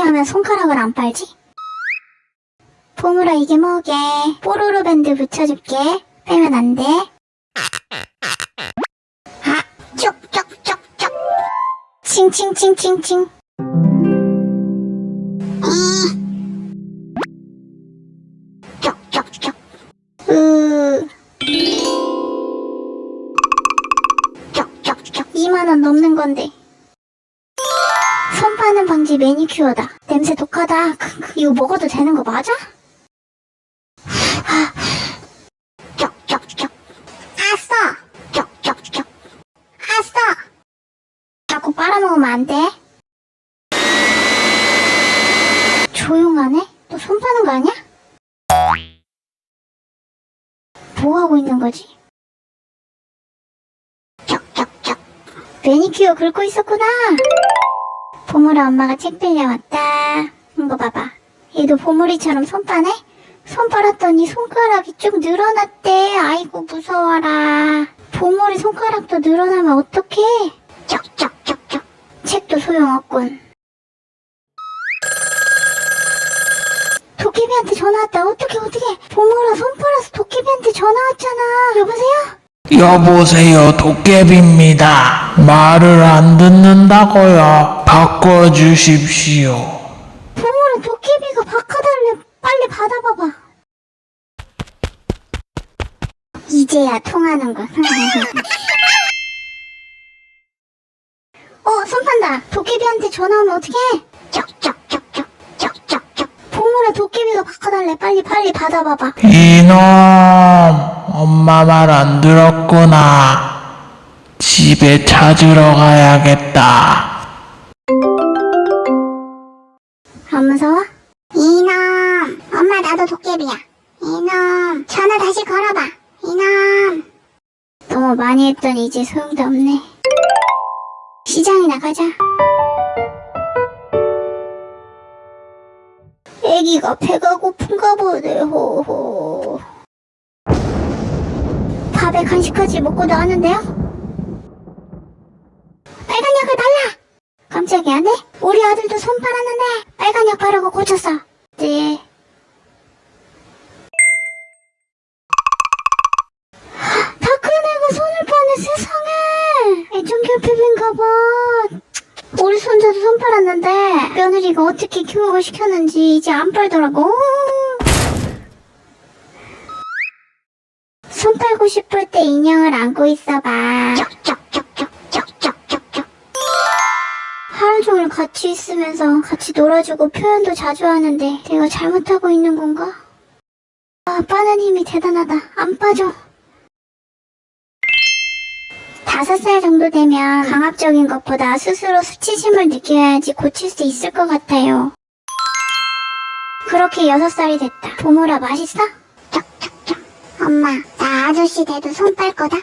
엄마는 손가락을 안 빨지? 보물아 이게 뭐게? 뽀로로 밴드 붙여줄게. 빼면 안 돼. 아, 쪽쪽쪽쪽. 칭칭칭칭칭. 쪽쪽쪽. 으. 쪽쪽쪽. 2만원 넘는 건데. 손 파는 방지 매니큐어다. 냄새 독하다. 이거 먹어도 되는 거 맞아? 쪽쪽쪽. 아싸! 쪽쪽쪽. 아싸! 자꾸 빨아먹으면 안 돼. 조용하네? 또 손 파는 거 아니야? 뭐 하고 있는 거지? 쪽쪽쪽. 매니큐어 긁고 있었구나. 보물아 엄마가 책 빌려왔다. 이거 봐봐. 얘도 보물이처럼 손 빠네? 손 빨았더니 손가락이 쭉 늘어났대. 아이고 무서워라. 보물이 손가락도 늘어나면 어떡해? 쪽쪽쪽쪽. 책도 소용없군. 도깨비한테 전화 왔다. 어떡해 어떡해. 보물아 손 빨아서 도깨비한테 전화 왔잖아. 여보세요? 여보세요, 도깨비입니다. 말을 안 듣는다고요. 바꿔주십시오. 보물아 도깨비가 바꿔달래. 빨리 받아봐봐. 이제야 통하는군. 어, 손 판다. 도깨비한테 전화 오면 어떡해? 도깨비가 바꿔달래. 빨리 빨리 받아봐봐. 이놈, 엄마 말 안 들었구나. 집에 찾으러 가야겠다. 안 무서워? 이놈, 엄마 나도 도깨비야. 이놈, 전화 다시 걸어봐. 이놈. 너무 많이 했더니 이제 소용도 없네. 시장이나 가자. 애기가 배가 고픈가 보네, 호호. 밥에 간식까지 먹고 나왔는데요? 약을 발라! 깜짝이야, 네? 우리 아들도 손 팔았는데 빨간 약 바르고 고쳤어. 네. 다크네가 손을 파네, 세상에! 애정결핍인가봐. 우리 손자도 손 팔았는데 며느리가 어떻게 교육을 시켰는지 이제 안 팔더라고. 손 팔고 싶을 때 인형을 안고 있어봐. 쪽쪽. 같이 있으면서 같이 놀아주고 표현도 자주 하는데 내가 잘못하고 있는 건가? 아, 빠는 힘이 대단하다. 안 빠져. 다섯 살 정도 되면 강압적인 것보다 스스로 수치심을 느껴야지 고칠 수 있을 것 같아요. 그렇게 여섯 살이 됐다. 보물아 맛있어? 쩍쩍쩍. 엄마, 나 아저씨 돼도 손 빨 거다.